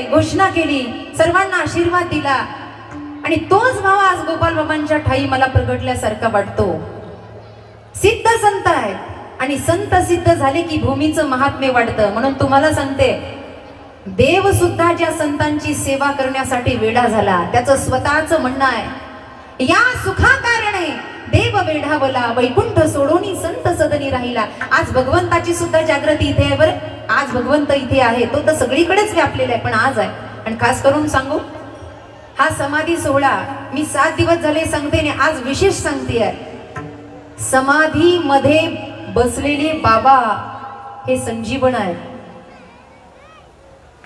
घोषणा केली सर्वांना आशीर्वाद दिला. आणि तोच भाव आज गोपाल बाबांच्या ठाई मला प्रगटल्यासारखा वाटतो. सिद्ध संत आहे आणि संत सिद्ध झाले की भूमीचं महात्म्य वाढतं. म्हणून तुम्हाला सांगते देव सुद्धा ज्या संतांची सेवा करण्यासाठी वेडा झाला त्याचं स्वतःच म्हणणं आहे या सुखा कारणे देव वेढावला वैकुंठ सोडून संत सदनी राहिला. आज भगवंताची सुद्धा जागृती इथे आहे बरं. आज भगवंत इथे आहे तो तर सगळीकडेच व्यापलेला आहे पण आज आहे. आणि खास करून सांगू हा समाधी सोहळा मी सात दिवस झाले सांगते आणि आज विशेष सांगते समाधी मध्ये बसलेले बाबा हे संजीवन आहे.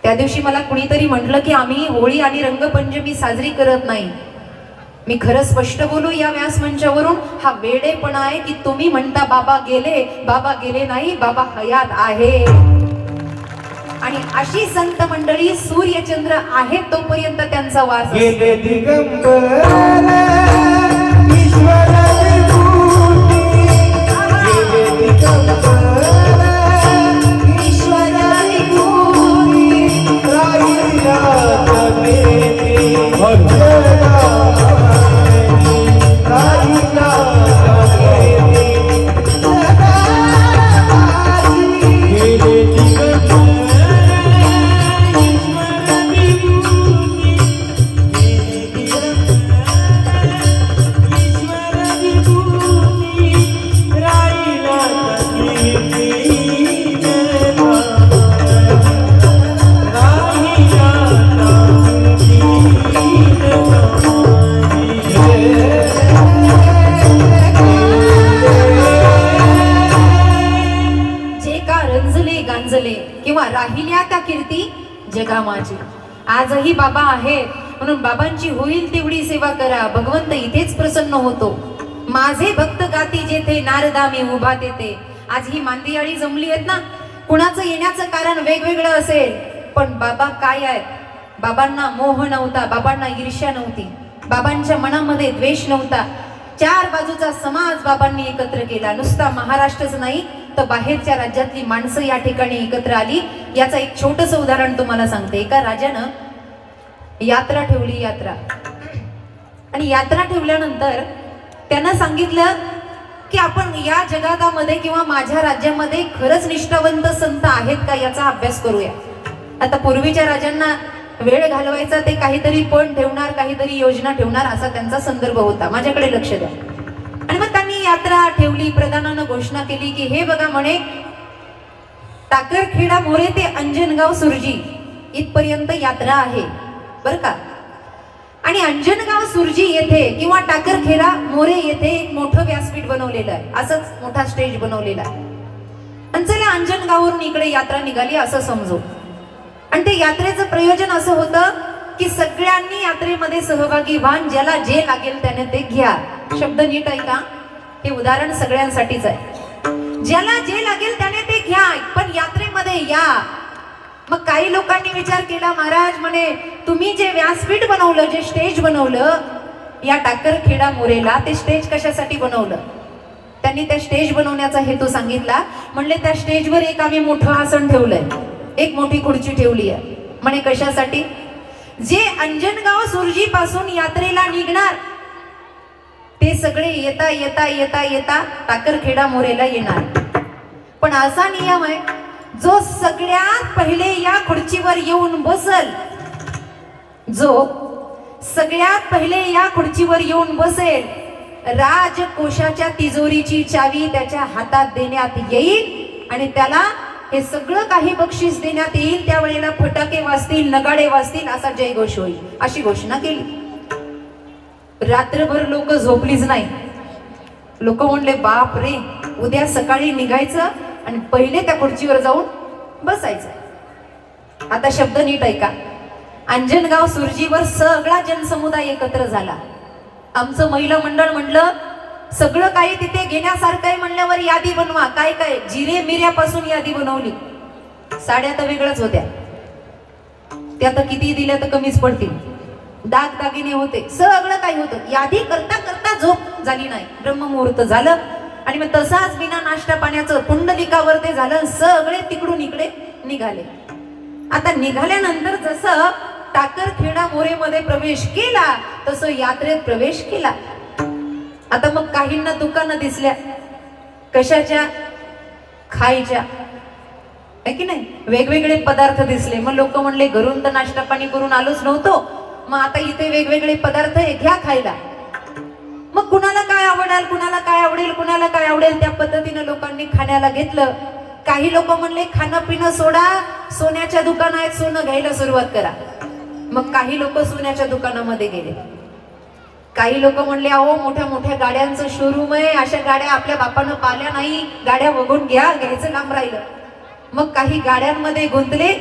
त्या दिवशी मला कुणीतरी म्हटलं की आम्ही होळी आणि रंगपंचमी साजरी करत नाही. मी खरं स्पष्ट बोलू या व्यासमंचावरून हा वेडेपणा आहे की तुम्ही म्हणता बाबा गेले बाबा गेले नाही बाबा हयात आहे. आणि अशी संत मंडळी सूर्यचंद्र आहेत तोपर्यंत त्यांचा वास. गेले दिगंबर जगामाची आजही बाबा आहेत म्हणून बाबांची होईल तेवढी सेवा करा. भगवंत इथेच प्रसन्न होतो. माझे भक्त गाती जेथे नारदा मी उभा देते आज ही मांदियाळी जमली आहेत ना? कुणाचं येण्याचं कारण वेगवेगळं असेल. पण बाबा काय आहेत? बाबांना मोह नव्हता. बाबांना ईर्ष्या नव्हती. बाबांच्या मनामध्ये द्वेष नव्हता. चार बाजूचा समाज बाबांनी एकत्र केला. नुसता महाराष्ट्रच नाही फक्त बाहेरच्या राज्यातली माणसं या ठिकाणी एकत्र आली. याचं एक छोटस उदाहरण तुम्हाला सांगते. एका राजानं यात्रा ठेवली यात्रा. आणि यात्रा ठेवल्यानंतर त्यानं सांगितलं की आपण या जगातामध्ये किंवा माझ्या राज्यामध्ये खरंच निष्ठावंत संत आहेत का याचा अभ्यास करूया. आता पूर्वीच्या राजांना वेळ घालवायचा ते काहीतरी पण ठेवणार काहीतरी योजना ठेवणार असा त्यांचा संदर्भ होता. माझ्याकडे लक्ष द्या. यात्रा ठेवली प्रधानानं घोषणा केली की हे बघा म्हणे टाकरखेडा मोरे ते अंजनगाव सुरजी इथपर्यंत यात्रा आहे. बर का? आणि अंजनगाव सुरजी येथे किंवा टाकरखेडा मोरे येथे एक मोठं व्यासपीठ बनवलेलं आहे. असंच मोठा स्टेज बनवलेला आहे. आणि चला अंजनगाववरून इकडे यात्रा निघाली असं समजू. आणि ते यात्रेचं प्रयोजन असं होतं की सगळ्यांनी यात्रेमध्ये सहभागी व्हान ज्याला जे लागेल त्याने ते घ्या. शब्द नीट ऐका. का हे उदाहरण सगळ्यांसाठीच आहे. ज्याला जे लागेल त्याने ते घ्या पण यात्रेमध्ये या. मग काही लोकांनी विचार केला महाराज म्हणे तुम्ही जे व्यासपीठ बनवलं जे स्टेज बनवलं या टाकरखेडा मोरेला ते स्टेज कशासाठी बनवलं? त्यांनी त्या स्टेज बनवण्याचा हेतू सांगितला. म्हणले त्या स्टेजवर एक आम्ही मोठं आसन ठेवलंय. एक मोठी खुर्ची ठेवली आहे. म्हणे कशासाठी? जे अंजनगाव सुरजी पासून यात्रेला निघणार ते सगळे येता येता येता येता टाकरखेडा मोरेला येणार. पण असा नियम आहे जो सगळ्यात पहिले या खुर्चीवर येऊन बसल. जो सगळ्यात पहिले या खुर्चीवर येऊन बसेल राजकोशाच्या तिजोरीची चावी त्याच्या हातात देण्यात येईल आणि त्याला हे सगळं काही बक्षीस देण्यात येईल त्यावेळेला फटाके वाजतील नगाडे वाजतील असा जयघोष होईल. अशी घोषणा केली. रात्रभर लोक झोपलीच नाही. लोक म्हणले बाप रे उद्या सकाळी निघायचं आणि पहिले त्या खुर्चीवर जाऊन बसायचं. आता शब्द नीट ऐका. अंजनगाव सुरजीवर सगळा जनसमुदाय एकत्र झाला. आमचं महिला मंडळ म्हणलं सगळं काही तिथे घेण्यासारखं आहे म्हणल्यावर यादी बनवा. काय काय? जिरे मिऱ्यापासून यादी बनवली. साड्या तर वेगळ्याच होत्या. त्या तर किती दिल्या तर कमीच पडतील. दागदागिने होते. सगळं काही होतं. यादी करता करता झोप झाली नाही. ब्रह्ममुहूर्त झालं. आणि मग तसाच बिना नाश्ता पाण्याचं पुंडलिकावर ते झालं. सगळे तिकडून इकडे निघाले. आता निघाल्यानंतर जसं टाकरखेडा मोरेमध्ये प्रवेश केला तसं यात्रेत प्रवेश केला. आता मग काहींना दुकानं दिसल्या. कशाच्या? खायच्या. आहे की नाही? वेगवेगळे पदार्थ दिसले. मग लोक म्हणले घरून तर नाश्ता पाणी करून आलोच नव्हतो. मग आता इथे वेगवेगळे पदार्थ आहे, घ्या खायला. मग कुणाला काय आवडाल कुणाला काय आवडेल कुणाला काय आवडेल त्या पद्धतीनं लोकांनी खाण्याला घेतलं. काही लोक म्हणले खाणं पिणं सोडा सोन्याच्या दुकानात सोनं घ्यायला सुरुवात करा. मग काही लोक सोन्याच्या दुकानामध्ये गेले. काही लोक म्हणले अहो मोठ्या मोठ्या गाड्यांचं शोरूम आहे अशा गाड्या आपल्या बापानं पाल्या नाही गाड्या बघून घ्या घ्यायचं लांब राहिलं. मग काही गाड्यांमध्ये गुंतले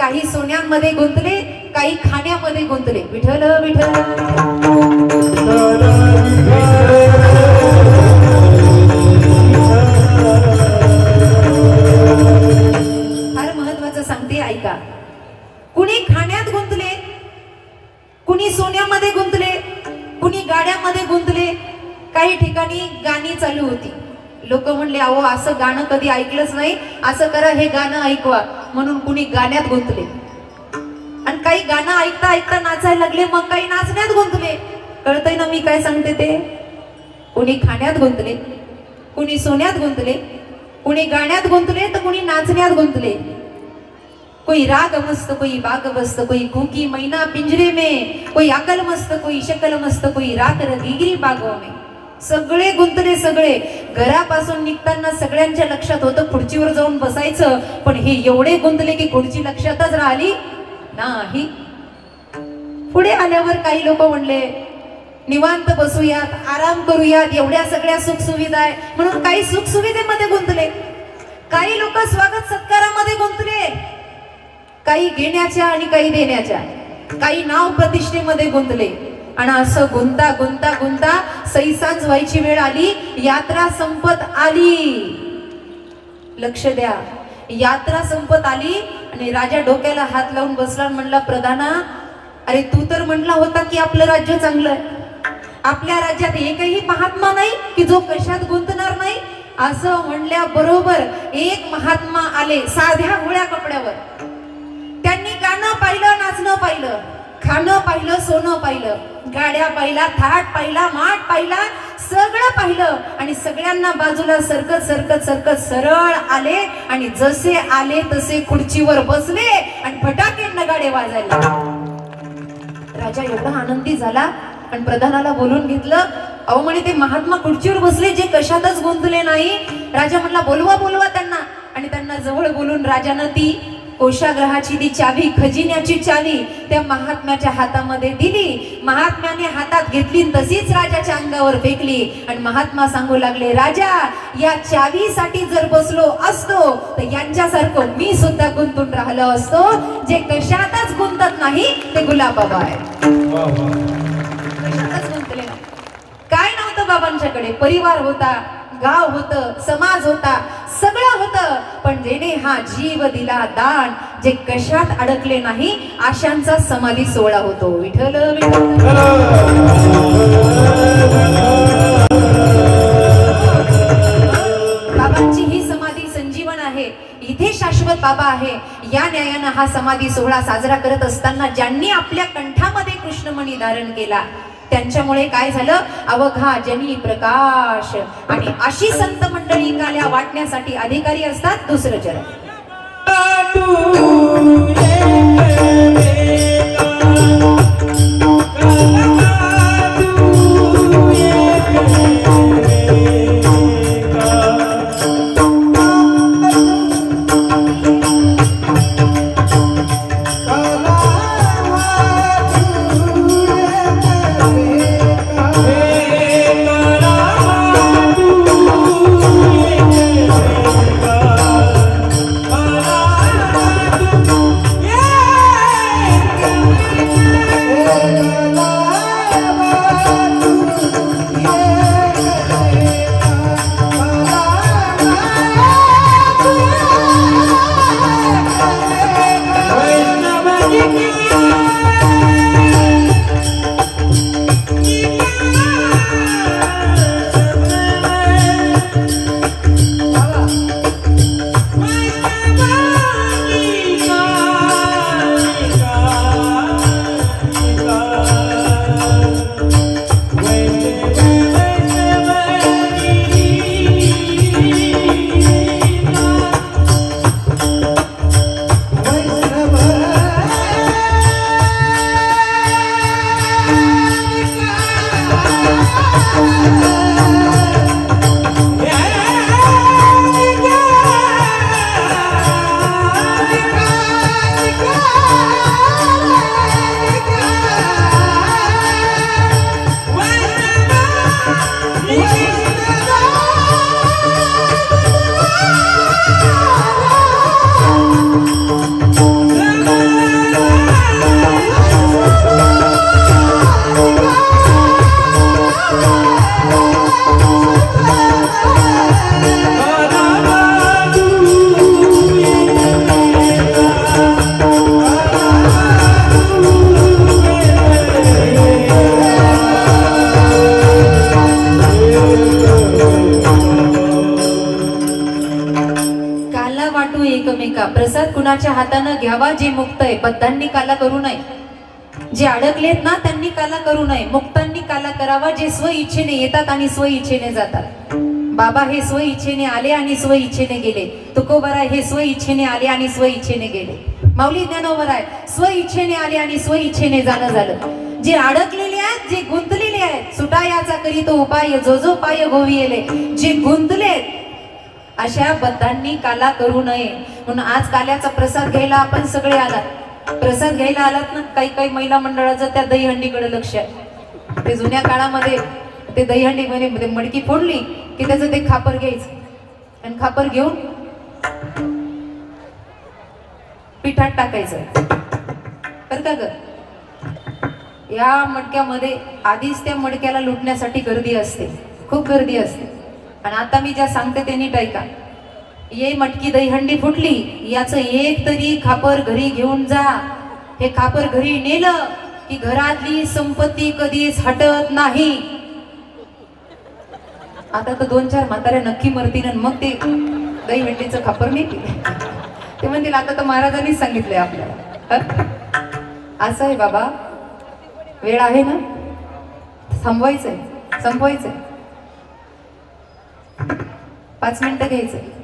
काही सोन्यांमध्ये गुंतले काही खाण्यामध्ये गुंतले. विठल विठल फार महत्वाचं सांगते ऐका. कुणी खाण्यात गुंतले कुणी सोन्यामध्ये गुंतले कुणी गाड्यामध्ये गुंतले काही ठिकाणी गाणी चालू होती. लोक म्हणले अहो असं गाणं कधी ऐकलंच नाही असं करा हे गाणं ऐकवा. म्हणून कुणी गाण्यात गुंतले. आणि काही गाणं ऐकता ऐकता नाचायला लागले मग काही नाचण्यात गुंतले. कळतंय ना मी काय सांगते ते? कुणी खाण्यात गुंतले कुणी सोन्यात गुंतले कुणी गाण्यात गुंतले तर कुणी नाचण्यात गुंतले. कोई राग मस्त कोई बाग मस्त कोई कुकी मैना पिंजरे में कोई अकल मस्त कोई शकल मस्त कोई राग रगिगिरी बागो में. सगळे गुंतले सगळे. घरापासून निघताना सगळ्यांच्या लक्षात होतं खुर्चीवर जाऊन बसायचं पण हे एवढे गुंतले की खुर्ची लक्षातच राहिली नाही. पुढे आल्यावर काही लोक म्हणले निवांत बसूयात आराम करूयात एवढ्या सगळ्या सुखसुविधा आहे. म्हणून काही सुखसुविधेमध्ये गुंतले. काही लोक स्वागत सत्कारामध्ये गुंतले. काही घेण्याच्या आणि काही देण्याच्या. काही नाव प्रतिष्ठेमध्ये गुंतले. आणि असं गुंता गुंता गुंता सैसांज व्हायची वेळ आली यात्रा संपत आली. लक्ष द्या. यात्रा संपत आली आणि राजा डोक्याला हात लावून बसला म्हणला प्रधाना अरे तू तर म्हणला होता की आपलं राज्य चांगलं आहे. आपल्या राज्यात एकही महात्मा नाही की जो कशात गुंतणार नाही. असं म्हणल्या बरोबर एक महात्मा आले साध्या होळ्या कपड्यावर. त्यांनी गाणं पाहिलं नाचणं पाहिलं. खाणं पाहिलं सोनं पाहिलं गाड्या पाहिला थाट पाहिला माठ पाहिला सगळं पाहिलं आणि सगळ्यांना बाजूला सरकत सरकत सरकत सरळ आले आणि जसे आले तसे खुर्चीवर बसले आणि फटाके गाडे वाजायला राजा एवढा आनंदी झाला पण प्रधानाला बोलून घेतलं अहो म्हणे ते महात्मा खुर्चीवर बसले जे कशातच गुंतले नाही. राजा म्हणला बोलवा बोलवा त्यांना. आणि त्यांना जवळ बोलून राजानं ती कोशाग्रहाची ती चावी खजिन्याची चावी त्या महात्म्याच्या हातामध्ये दिली. महात्म्याने हातात घेतली तशीच राजाच्या अंगावर फेकली. आणि महात्मा सांगू लागले राजा या चावीसाठी जर बसलो असतो तर यांच्यासारखं मी सुद्धा गुंतून राहिलो असतो. जे कशातच गुंतत नाही ते गुलाबाबा आहे. कशातच गुंतले. काय नव्हतं बाबांच्याकडे? परिवार होता. गाव होत समाज होता सगळं होतं. पण जेने हा जीव दिला दान जे कशात अडकले नाही आशांचा समाधी सोहळा होतो. विठल विठल बाबांची ही समाधी संजीवन आहे. इथे शाश्वत बाबा आहे. या न्यायानं हा समाधी सोहळा साजरा करत असताना ज्यांनी आपल्या कंठामध्ये कृष्णमणी धारण केला त्यांच्यामुळे काय झालं? अवघा जनी प्रकाश. आणि अशी संत मंडळी काल्या वाटण्यासाठी अधिकारी असतात दुसरं चरण. काला करू नये. जे अडकलेत ना त्यांनी काला करू नये. मुक्तांनी काला करावा जे स्व इच्छेने येतात आणि स्व इच्छेने जातात. बाबा हे स्व इच्छेने आले आणि स्व इच्छेने गेले. तुकोबरा हे स्व इच्छेने आले आणि स्व इच्छेने गेले. माऊली ज्ञानोबर आहे स्व इच्छेने आले आणि स्व इच्छेने जाणं झालं. जे अडकलेले आहेत जे गुंतलेले आहेत सुटायाचा करी तो उपाय जो जो पाय गोविले जे गुंतलेत अशा बद्धांनी काला करू नये. म्हणून आज काल्याचा प्रसाद घ्यायला आपण सगळे आलात. प्रसाद घ्यायला आलात ना काही काही महिला मंडळाचं त्या दहीहंडीकडे लक्ष आहे. ते जुन्या काळामध्ये ते दहीहंडी मध्ये मडकी फोडली की त्याचं ते खापर घ्यायचं. आणि खापर घेऊन पिठात टाकायचं. बरं का ग? या मडक्यामध्ये आधीच त्या मडक्याला लुटण्यासाठी गर्दी असते. खूप गर्दी असते. आणि आता मी ज्या सांगते त्यांनी टायका ये मटकी दहीहंडी फुटली याचं एक तरी खापर घरी घेऊन जा. हे खापर घरी नेलं की घरातली संपत्ती कधीच हटत नाही. आता तर दोन चार म्हाताऱ्या नक्की मरतील आणि मग ते दहीहंडीचं खापर नेतील. ते म्हणतील आता तर महाराजांनीच सांगितलंय आपल्याला. असं आहे बाबा. वेळ आहे ना? थांबवायचंय संपवायचंय. पाच मिनिटं घ्यायचंय.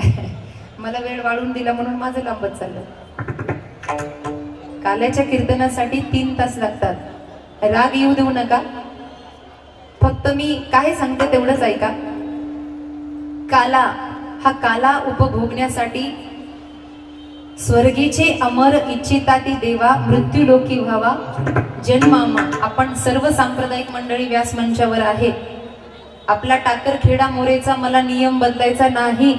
मला वेळ वाढून दिला म्हणून माझं लांबत चाललं. काल्याच्या कीर्तनासाठी तीन तास लागतात. राग येऊ देऊ नका. फक्त मी काय सांगते तेवढंच ऐका. काला हा काला उपभोगण्यासाठी स्वर्गीचे अमर इच्छिता ती देवा मृत्यू लोकी व्हावा. जन्मामा आपण सर्व सांप्रदायिक मंडळी व्यास मंचावर आहे. आपला टाकर खेडा मोरेचा मला नियम बदलायचा नाही.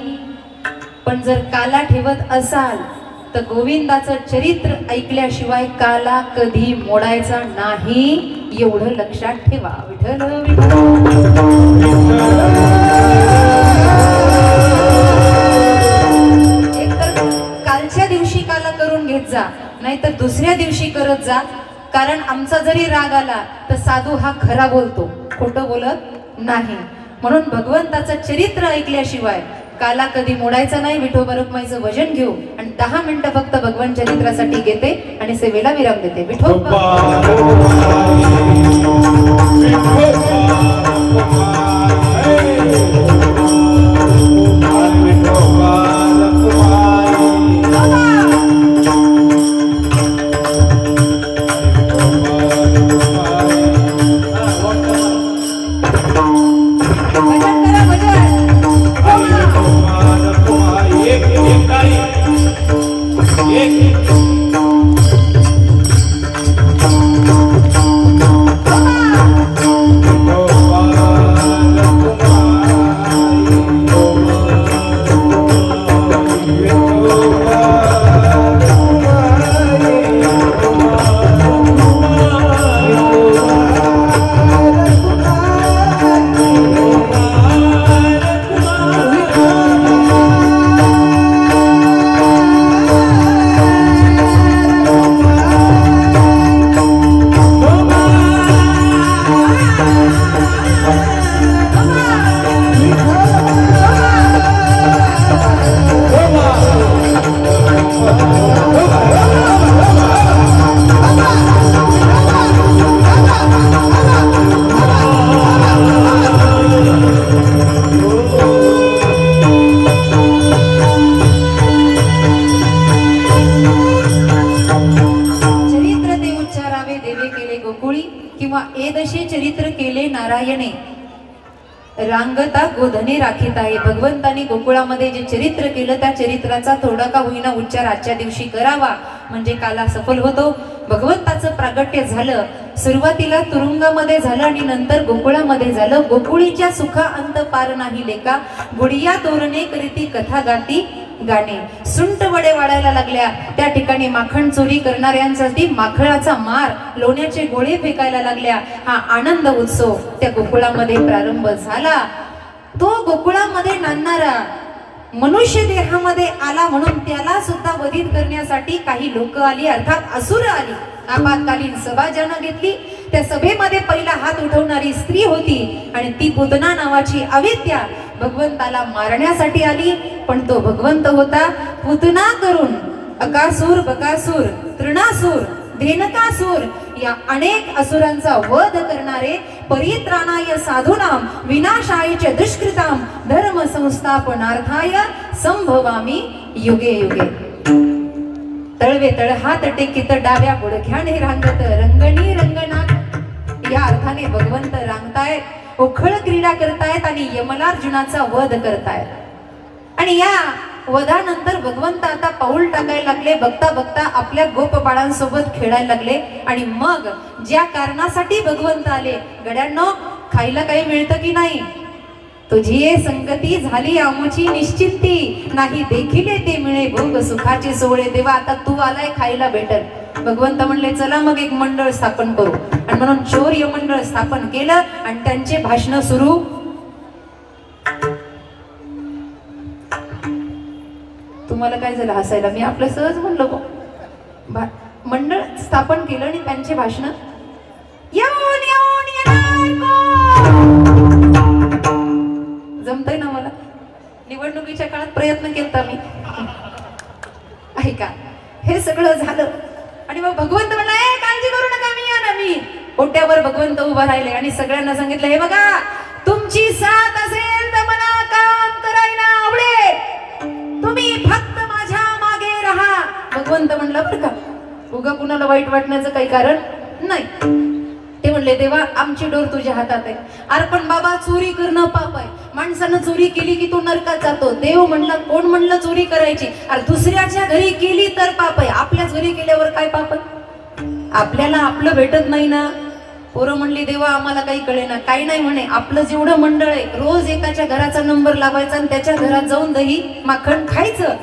पण जर काला ठेवत असाल तर गोविंदाचं चरित्र ऐकल्याशिवाय काला कधी मोडायचा नाही एवढं लक्षात ठेवा विठल एकतर कालच्या दिवशी काला करून घेत जा नाहीतर दुसऱ्या दिवशी करत जा. कारण आमचा जरी राग आला तर साधू हा खरा बोलतो खोटं बोलत नाही. म्हणून भगवंताचं चरित्र ऐकल्याशिवाय काला कधी मोडायचा नाही विठोबा रुक्माईचं वजन घेऊ आणि दहा मिनिटं फक्त भगवान चरित्रासाठी घेते आणि सेवेला विराम देते. विठोबा गोकुळामध्ये जे चरित्र केलं त्या चरित्राचा थोडा का होईना उच्चार आजच्या दिवशी करावा. म्हणजे काला सफल होतो. भगवंताचं प्रागट्य झालं. सुरुवातीला तुरुंगामध्ये झालं आणि नंतर गोकुळामध्ये झालं. गोकुळीच्या सुखा अंत पार नाही लेका. गुडिया तोरणे करीती कथा गाती गाणे. सुंट वडे वाढायला लागल्या. त्या ठिकाणी माखण चोरी करणाऱ्यांसाठी माखळाचा मार लोण्याचे गोळे फेकायला लागल्या. हा आनंद उत्सव त्या गोकुळामध्ये प्रारंभ झाला. तो गोकुळामध्ये नांदणारा मनुष्य देहामध्ये आला म्हणून त्याला सुद्धा वधित करण्यासाठी काही लोक आली. अर्थात असुर आली. आपत्कालीन सभा ज्यानं घेतली. त्या सभेमध्ये पहिला हात उठवणारी स्त्री होती आणि ती पुतना नावाची अविद्या भगवंताला मारण्यासाठी आली. पण तो भगवंत होता पुतना करून अकासूर बकासूर तृणासूर धेनकासूर या अनेक असुरांचा वध करणारे परित्राणाय साधूनाम विनाशायचे दुष्कृताम धर्म संस्थापनार्थाय संभवामी युगे युगे. तळवे तळ हात टेकित डाव्या गुडघ्याने रांगत रंगणी रंगनाथ या अर्थाने भगवंत रांगतायत उखळ क्रीडा करतायत आणि यमलार्जुनाचा वध करतायत. आणि या वधानंतर भगवंत आता पाऊल टाकायला लागले बघता बघता आपल्या गोप बाळांसोबत खेळायला लागले आणि मग ज्या कारणासाठी भगवंत आले गड्यांनो खायला काही मिळतं की नाही? तुझी संगती झाली आमची निश्चिंती नाही देखील ते मिळे भोग सुखाचे सोहळे तेव्हा आता तू आलाय खायला भेटल भगवंत म्हणले चला मग एक मंडळ स्थापन करू. आणि म्हणून चोर मंडळ स्थापन केलं आणि त्यांचे भाषण सुरू तुम्हाला काय झालं हसायला? मी आपलं सहज म्हणलो बुवा. भा- मंडळ स्थापन केलं आणि त्यांचे भाषण येऊन येऊन जमतंय ना मला? निवडणुकीच्या काळात प्रयत्न केलता मी. ऐका हे सगळं झालं आणि मग भगवंत म्हणला "ए, काळजी करू नका मी या ना मी. ओट्यावर भगवंत उभा राहिले आणि सगळ्यांना सांगितलं हे बघा तुमची साथ असेल तर मला काम करायला आवडेल. तुम्ही फक्त भगवंत म्हणला बरं का. उगा कुणाला वाईट वाटण्याचं काही कारण नाही. ते म्हणले देवा आमची डोर तुझ्या हातात आहे. अरे पण बाबा चोरी करणं पाप आहे. माणसानं चोरी केली की तो नरकात जातो. देव म्हणला कोण म्हणलं चोरी करायची? अरे दुसऱ्याच्या घरी केली तर पाप आहे. आपल्याच घरी केल्यावर काय पाप आहे? आपल्याला आपलं भेटत नाही ना. पोरं म्हणली देवा आम्हाला काही कळेना. काही नाही म्हणे. आपलं जेवढं मंडळ आहे रोज एकाच्या घराचा नंबर लावायचा आणि त्याच्या घरात जाऊन दही माखण खायचं.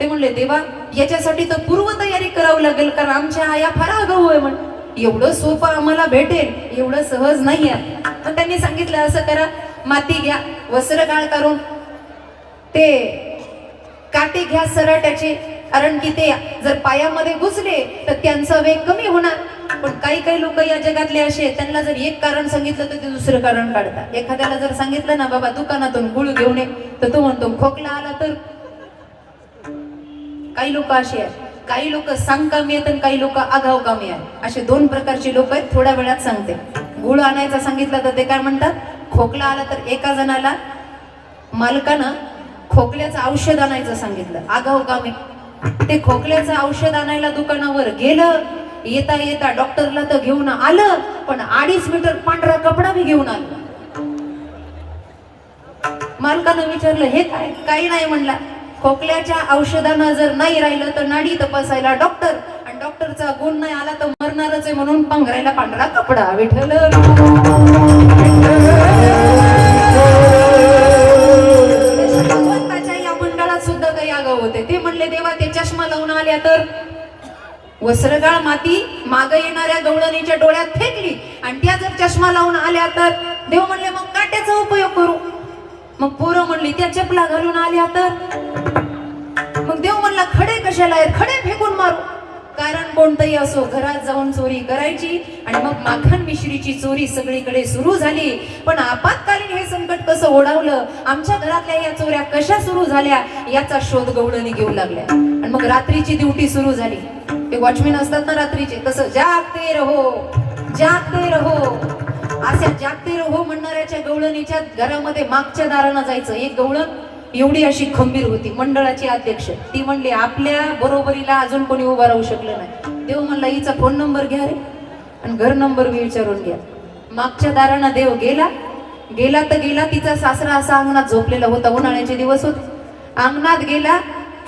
ते म्हणले देवा याच्यासाठी तर पूर्वतयारी करावं लागेल कारण आमच्या आया फार आगाऊ आहे म्हण. एवढं सोपं आम्हाला भेटेल एवढं सहज नाही आहे. पण त्यांनी सांगितलं असं करा माती घ्या वस्त्र काळ करून ते काटे घ्या सराट्याचे कारण की ते जर पायामध्ये घुसले तर त्यांचा वेग कमी होणार. पण काही काही लोक या जगातले असे त्यांना जर एक कारण सांगितलं तर ते दुसरं कारण काढतात. एखाद्याला जर सांगितलं ना बाबा दुकानातून गुळ घेऊन ये तर तो म्हणतो खोकला आला तर काही लोक असे आहेत. काही लोक सांगकामी आहेत आणि काही लोक आघावकामी आहेत. असे दोन प्रकारचे लोक आहेत थोड्या वेळात सांगते. गुळ आणायचा सांगितलं तर ते काय म्हणतात? खोकला आला तर एका जणाला मालकानं खोकल्याचं औषध आणायचं सांगितलं. आघावकामी. ते खोकल्याचं औषध आणायला दुकानावर गेलं. येता येता डॉक्टरला तर घेऊन आलं पण अडीच मीटर पांढरा कपडा बी घेऊन आलं. मालकानं विचारलं हे काय? काही नाही म्हणला. खोकल्याच्या औषधानं जर नाही राहिलं तर नाडी तपासायला डॉक्टर. आणि डॉक्टरचा गुण नाही आला तर मरणारच आहे म्हणून पांघरायला पांढरा कपडा. विठल भगवंताच्या या मंडळात सुद्धा काही आगाव होते. ते म्हणले देवा ते चष्मा लावून आल्या तर वस्त्रगाळ माती माग येणाऱ्या गवळणीच्या डोळ्यात फेकली. आणि त्या जर चष्मा लावून आल्या तर देव म्हणले मग काट्याचा उपयोग करू. मग पोरं म्हणली त्या चपला घालून आल्या तर मग देव म्हणला खडे कशाला आहेत? खडे फेकून मारू. कारण कोणतंही असो घरात जाऊन चोरी करायची आणि मग माखन मिश्रीची चोरी सगळीकडे सुरू झाली. पण आपत्कालीन हे संकट कसं ओढावलं? आमच्या घरातल्या या चोऱ्या कशा सुरू झाल्या? याचा शोध गवळणी घेऊ लागल्या. आणि मग रात्रीची ड्युटी सुरू झाली. ते वॉचमॅन असतात ना रात्रीचे तसं जागते रहो जागते रहो. अशा जागते रहो म्हणणाऱ्याच्या गवळणीच्या घरामध्ये मागच्या दारानं जायचं. एक गवळण एवढी अशी खंबीर होती. मंडळाची अध्यक्ष ती म्हणली आपल्या बरोबरीला अजून कोणी उभा राहू शकलं नाही. देव म्हणला हिचा फोन नंबर घ्या रे आणि घर नंबर मी विचारून घ्या. मागच्या दारानं देव गेला. गेला तर गेला तिचा सासरा असा अंगणात झोपलेला होता. उन्हाळ्याचे दिवस होते. अंगणात गेला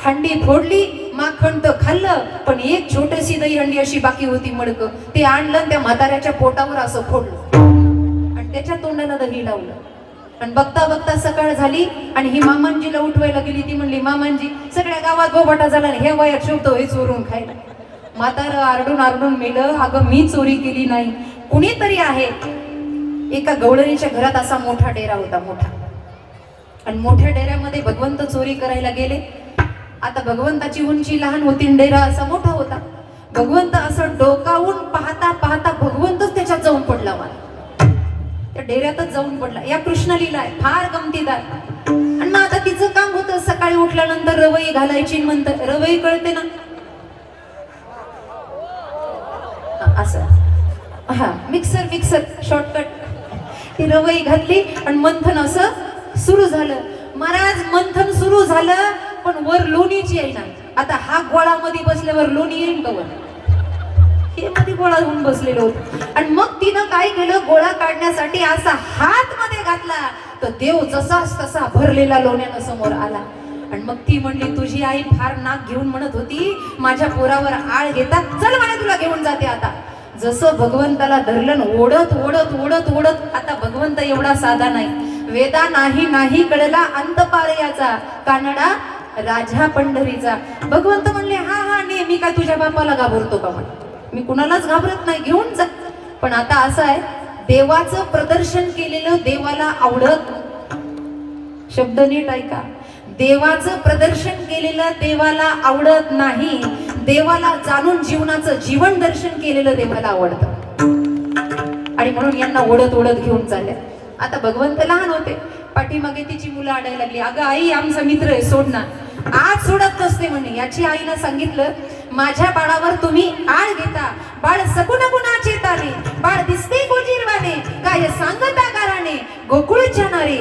हंडी फोडली माखण तर खाल्लं पण एक छोटीशी दही हंडी अशी बाकी होती मडक. ते आणलं त्या म्हाताऱ्याच्या पोटावर असं फोडलं. आणि त्याच्या तोंडाला दही लावलं. पण बघता बघता सकाळ झाली आणि ही मामांजीला उठवायला गेली. ती म्हणली मामांजी सगळ्या गावात बोबाटा झाला हे वयात शोधतो हे चोरून खायला. म्हातारं आरडून आरडून मेलं अगं मी चोरी केली नाही. कुणीतरी आहे. एका गवळणीच्या घरात असा मोठा डेरा होता मोठा. आणि मोठ्या डेऱ्यामध्ये भगवंत चोरी करायला गेले. आता भगवंताची उंची लहान होती डेरा असा मोठा होता. भगवंत असं डोकावून पाहता पाहता भगवंतच त्याच्यात जाऊन पडला मला. त्या डेऱ्यातच जाऊन पडला. या कृष्णलीला आहे फार गमतीदार. आणि मग आता तिचं काम होतं. सकाळी उठल्यानंतर रवई घालायची म्हणतं रवई कळते ना? असं. हा मिक्सर मिक्सर शॉर्टकट ती रवई घातली आणि मंथन असं सुरू झालं. महाराज मंथन सुरू झालं पण वर लोणीची येईना आता हा गोळामध्ये बसल्यावर लोणी येईल का वर? हे मध्ये गोळा घेऊन बसलेलो होतो. आणि मग तिनं काय केलं? गोळा काढण्यासाठी असा हात मध्ये घातला. तर देव जसाच तसा भरलेला लोण्यानं समोर आला. आणि मग ती म्हणली तुझी आई फार नाक घेऊन म्हणत होती माझ्या पोरावर आळ घेतात. चल म्हणे तुला घेऊन जाते आता. जसं भगवंताला धरलं ओढत ओढत ओढत ओढत आता भगवंत एवढा साधा नाही. वेदा नाही नाही कळला अंतपार याचा कानडा राजा पंढरीचा. भगवंत म्हणले हा हा ने मी काय तुझ्या बापाला घाबरतो का म्हणे? मी कुणालाच घाबरत नाही घेऊन जा. पण आता असं आहे देवाचं प्रदर्शन केलेलं देवाला आवडत शब्द नीट ऐका. देवाचं प्रदर्शन केलेलं देवाला आवडत नाही. देवाला जाणून जीवनाचं जीवन दर्शन केलेलं देवाला आवडतं. आणि म्हणून यांना ओढत ओढत घेऊन चालल्या. आता भगवंत लहान होते. पाठीमागे तिची मुलं आडायला लागली. अगं आई आमचा मित्र आहे सोड ना. आज सोडत नसते म्हणे. याची आईला सांगितलं माझ्या बाळावर तुम्ही आळ घेता. बाळ सकुन गुणाचे ताने बाळ दिसते गोजीरवाने काय सांगता गाराने? गोकुळ छानारे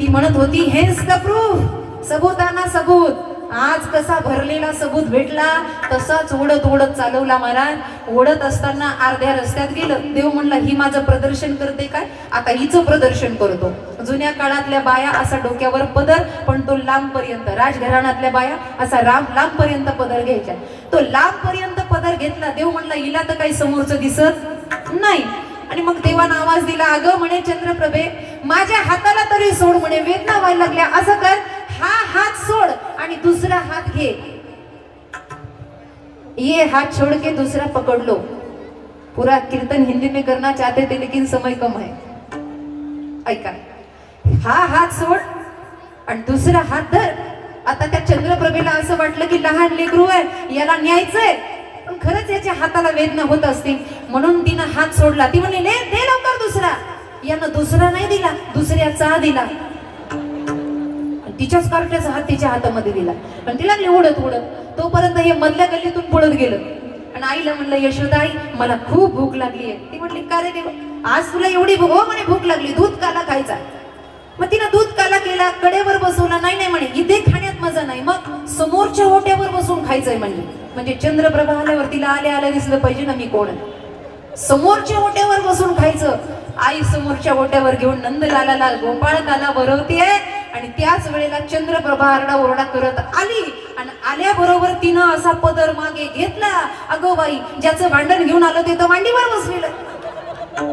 ती म्हणत होती हेच द प्रूफ सबूताना सबूत. आज कसा भरलेला सबूत भेटला तसाच ओढत ओढत चालवला महाराज. ओढत असताना अर्ध्या रस्त्यात गेलं. देव म्हणला ही माझं प्रदर्शन करते काय? आता हिचं प्रदर्शन करतो. जुन्या काळातल्या बाया असा डोक्यावर पदर पण तो लांब पर्यंत राजघराण्यातल्या बाया असा राम लांब पर्यंत पदर घ्यायच्या. तो लांब पर्यंत पदर घेतला. देव म्हणला हिला तर काही समोरचं दिसत नाही. आणि मग देवानं आवाज दिला अगं म्हणे चंद्रप्रभे माझ्या हाताला तरी सोड म्हणे वेदना व्हायला लागल्या. असं कर हा हात सोड आणि दुसरा हात घे. ये हाथ छोड़ के दूसरा पकड़ लो पूरा कीर्तन हिंदी में करना चाहते थे लेकिन समय कम है. ऐका. हा हात सोड आणि दुसरा हात धर. आता त्या चंद्रप्रभेला असं वाटलं की लहान लेकरू आहे याला न्यायचंय पण खरंच याच्या हाताला वेदना होत असतील. म्हणून तिनं हात सोडला. ती म्हणली "ले, दे लवकर दुसरा. यानं दुसरा नाही दिला दुसऱ्याचा दिला. तिच्याच कार्ट्याचा हात तिच्या हातामध्ये दिला. पण तिला लागली उडत उडत. तोपर्यंत हे मधल्या गल्लीतून पळत गेलं. आणि आईला म्हणलं यशोदा आई मला खूप भूक लागली आहे ती म्हटली का रे देव? आज तुला एवढी भूक हो म्हणे भूक लागली. दूध काला खायचा. मग तिनं दूध काला केला कडेवर बसवला नाही नाही म्हणे इथे खाण्यात मजा नाही. मग समोरच्या ओट्यावर बसून खायचंय म्हणली म्हणजे चंद्रप्रभा आल्यावर तिला आले आले दिसलं पाहिजे ना मी कोण. समोरच्या ओट्यावर बसून खायचं. आई समोरच्या ओट्यावर घेऊन नंदलालाला गोपाळकाला बरवतीये आणि त्याच वेळेला चंद्रप्रभा आरडा ओरडा करत आली. आणि आल्याबरोबर तिनं असा पदर मागे घेतला. अगो बाई ज्याचं भांडण घेऊन आलं ते तर मांडीवर बसलेलं.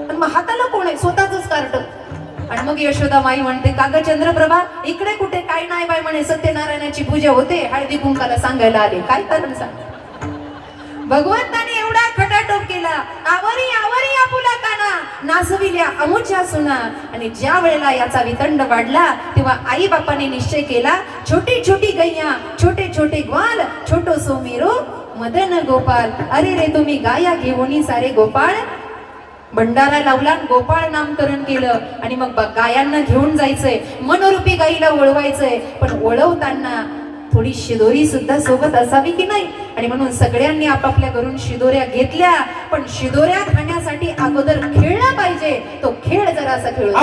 पण मग हाताला कोण आहे? स्वतःच कार्ट आणि मग यशोदा माई म्हणते का ग चंद्रप्रभा? इकडे कुठे? काय नाही बाई म्हणे सत्यनारायणाची पूजा होते. हळदी कुंकाला सांगायला आले. काय कारण सांग? भगवंताने एवढा टोप केला. आवरी आवरी आपुला काना नाचविल्या अमुच्या सुना. आणि ज्या वेळेला याचा वितंड वाढला तेव्हा आई बापाने निश्चय केला छोटी छोटी गैया छोटे छोटे ग्वाल छोटो सोमेरो मदन गोपाल. अरे रे तुम्ही गाया घेऊनी सारे गोपाळ. भंडारा लावला आणि गोपाळ नामकरण केलं. आणि मग गायांना घेऊन जायचंय. मनोरूपी गाईला ओळवायचंय. पण ओळवताना थोडी शिदोरी सुद्धा सोबत असावी की नाही? आणि म्हणून सगळ्यांनी आपापल्या घरून शिदोऱ्या घेतल्या. पण शिदोऱ्या खाण्यासाठी अगोदर खेळला पाहिजे. तो खेळ जरा असा खेळ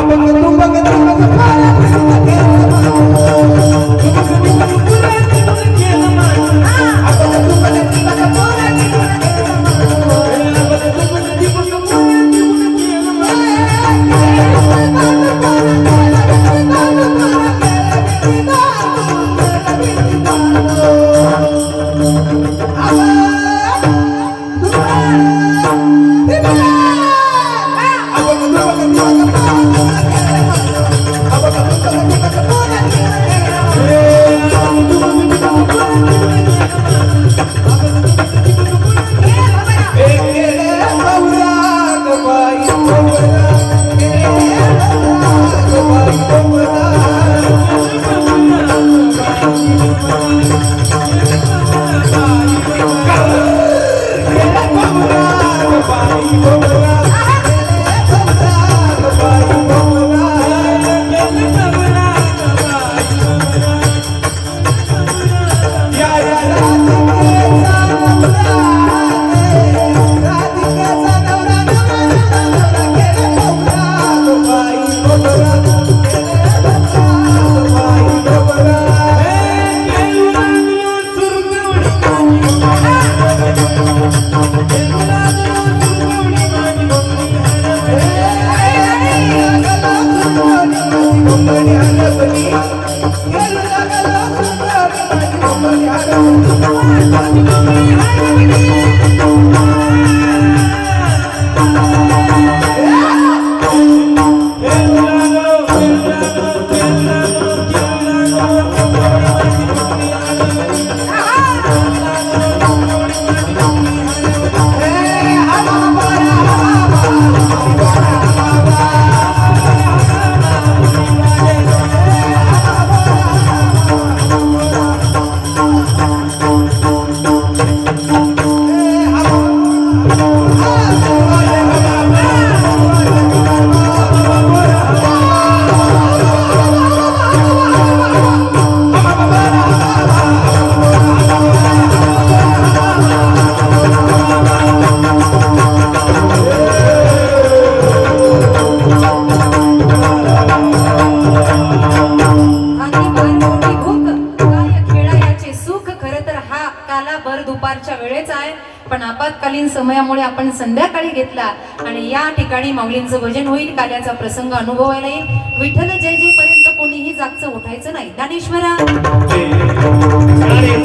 ठिकाणी भजन होईल काल्याचा प्रसंग अनुभवायला येईल. विठ्ठल जय जय पर्यंत कोणीही जागचं उठायचं नाही. ज्ञानेश्वरा! हो, हो.